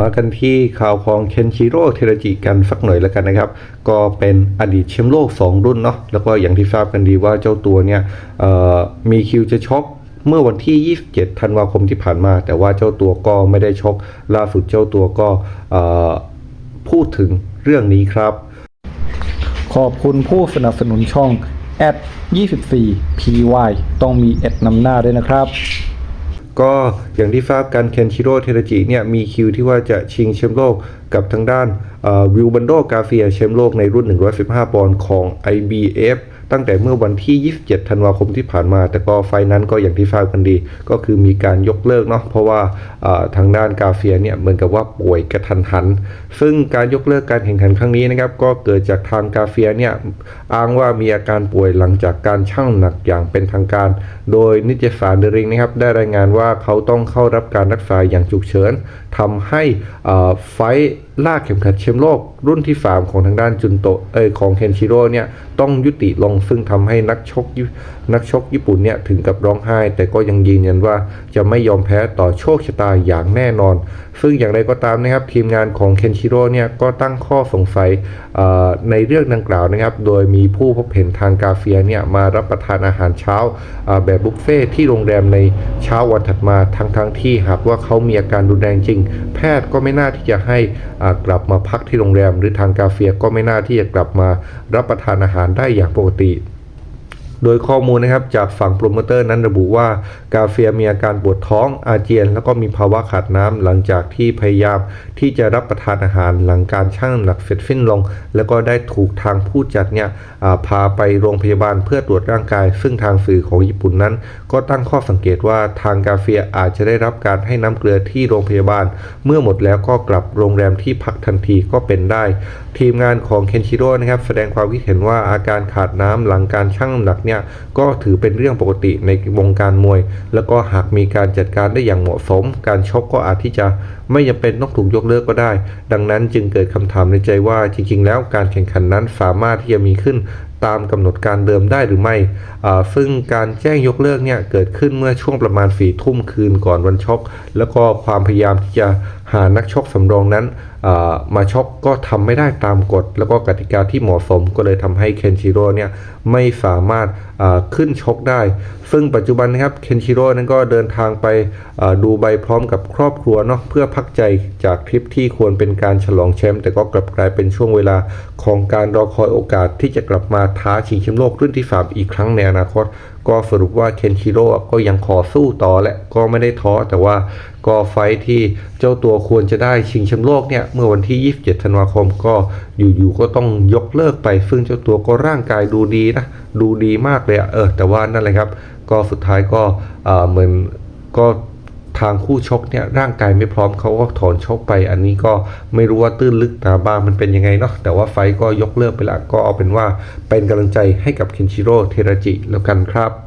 มากันที่ข่าวของเคนชิโร่เทราจิกันสักหน่อยแล้วกันนะครับ ก็เป็นอดีตแชมป์โลก 2 รุ่นเนาะแล้วก็อย่างที่ทราบกันดีว่าเจ้าตัวเนี่ยมีคิวจะชกเมื่อวันที่ 27 ธันวาคมที่ผ่านมา แต่ว่าเจ้าตัวก็ไม่ได้ชกล่าสุดเจ้าตัวก็พูดถึงเรื่องนี้ครับ ขอบคุณผู้สนับสนุนช่อง at 24 py ต้องมีแอดนำหน้าด้วยนะครับ ก็อย่างที่ทราบกันเคนชิโร่เทราจิเนี่ยมีคิวที่ว่าจะชิงแชมป์โลกกับทางด้านวิลบันโดกาเฟียแชมป์โลกในรุ่น 115 ปอนด์ของ IBF ตั้งแต่เมื่อวันที่ 27 ธันวาคมที่ผ่านมา แต่ก็ไฟนั้นก็อย่างที่ทราบกันดี ก็คือมีการยกเลิกเนาะเพราะว่าทางด้านกาเฟียเนี่ยเหมือนกับว่าป่วยกระทันหัน ซึ่งการยกเลิกการแข่งขันครั้งนี้นะครับก็เกิดจากทางกาเฟียเนี่ยอ้างว่ามีอาการป่วยหลังจากการชั่งหนักอย่างเป็นทางการ โดยนิตยสารเดริงนะครับได้รายงานว่าเขาต้องเข้ารับการรักษาอย่างฉุกเฉินทำให้ไฟล่าเข็มขัดแชมป์โลกรุ่นที่ 3 ของทางด้านจุนโตเอยของเคนชิโร่เนี่ยต้องยุติลงซึ่งทำให้นักชกญุนักชกญี่ปุ่นเนี่ยถึงกับร้องไห้ แต่ก็ยังยืนยันว่าจะไม่ยอมแพ้ต่อโชคชะตาอย่างแน่นอน ซึ่งอย่างไรก็ตามนะครับทีมงานของเคนชิโร่เนี่ยก็ตั้งข้อสงสัยในเรื่องดังกล่าวนะครับ โดยมีผู้พบเห็นทางกาเฟียเนี่ยมารับประทานอาหารเช้าแบบบุฟเฟ่ที่โรงแรมในเช้าวันถัดมาทั้งทั้งๆที่หากว่าเขามีอาการรุนแรงจริง แพทย์ก็ไม่น่าที่จะให้อ่ากลับมาพักที่โรงแรม หรือทางกาเฟียก็ไม่น่าที่จะกลับมารับประทานอาหารได้อย่างปกติ complete โดยข้อมูลนะครับจากฝั่งโปรโมเตอร์นั้นระบุว่ากาเฟียมีอาการปวดท้องอาเจียน แล้วก็มีภาวะขาดน้ำหลังจากที่พยายามที่จะรับประทานอาหารหลังการชั่งน้ำหนักเสร็จสิ้นลง แล้วก็ได้ถูกทางผู้จัดเนี่ยพาไปโรงพยาบาลเพื่อตรวจร่างกาย ซึ่งทางสื่อของญี่ปุ่นนั้น ก็ตั้งข้อสังเกตว่าทางกาเฟียอาจจะได้รับการให้น้ำเกลือที่โรงพยาบาล เมื่อหมดแล้วก็กลับโรงแรมที่พักทันทีก็เป็นได้ ทีมงานของเคนชิโร่นะครับแสดงความคิดเห็นว่าอาการขาดน้ำหลังการชั่งน้ำหนักเนี่ยก็ถือเป็นเรื่องปกติในวงการมวย แล้วก็หากมีการจัดการได้อย่างเหมาะสม การชกก็อาจที่จะไม่จำเป็นต้องถูกยกเลิกก็ได้ ดังนั้นจึงเกิดคำถามในใจว่าจริง ๆ แล้วการแข่งขันนั้นสามารถที่จะมีขึ้น ตามกำหนดการเดิมได้หรือไม่ ซึ่งการแจ้งยกเลิกเนี่ยเกิดขึ้นเมื่อช่วงประมาณสี่ทุ่มคืนก่อนวันชก แล้วก็ความพยายามที่จะหานักชกสำรองนั้นมาชกก็ทำไม่ได้ตามกฎ แล้วก็กติกาที่เหมาะสมก็เลยทำให้เคนชิโร่เนี่ยไม่สามารถขึ้นชกได้ ซึ่งปัจจุบันนะครับเคนชิโร่นั้นก็เดินทางไปดูใบพร้อมกับครอบครัวเนาะเพื่อพักใจจากทริปที่ควรเป็นการฉลองแชมป์แต่ก็กลับกลายเป็นช่วงเวลาของการรอคอยโอกาสที่จะกลับมาท้าชิงแชมป์โลกรุ่นที่ 3 อีกครั้งในอนาคต ก็สรุปว่าเคนชิโร่ก็ยังขอสู้ต่อและก็ไม่ได้ท้อแต่ว่าก็ไฟที่เจ้าตัวควรจะได้ชิงแชมป์โลกเนี่ยเมื่อวันที่ 27 ธันวาคมก็อยู่ๆก็ต้องยกเลิกไป ซึ่งเจ้าตัวก็ร่างกายดูดีนะดูดีมากเลยอะเออแต่ว่านั่นแหละครับ ก็สุดท้ายก็เออเหมือนก็ ทางคู่ชกเนี่ยร่างกายไม่พร้อมเขาก็ถอนชกไป อันนี้ก็ไม่รู้ว่าตื้นลึกหนาบางมันเป็นยังไงเนาะแต่ว่าไฟก็ยกเลิกไปละก็เอาเป็นว่าเป็นกำลังใจให้กับเคนชิโร่เทราจิแล้วกันครับ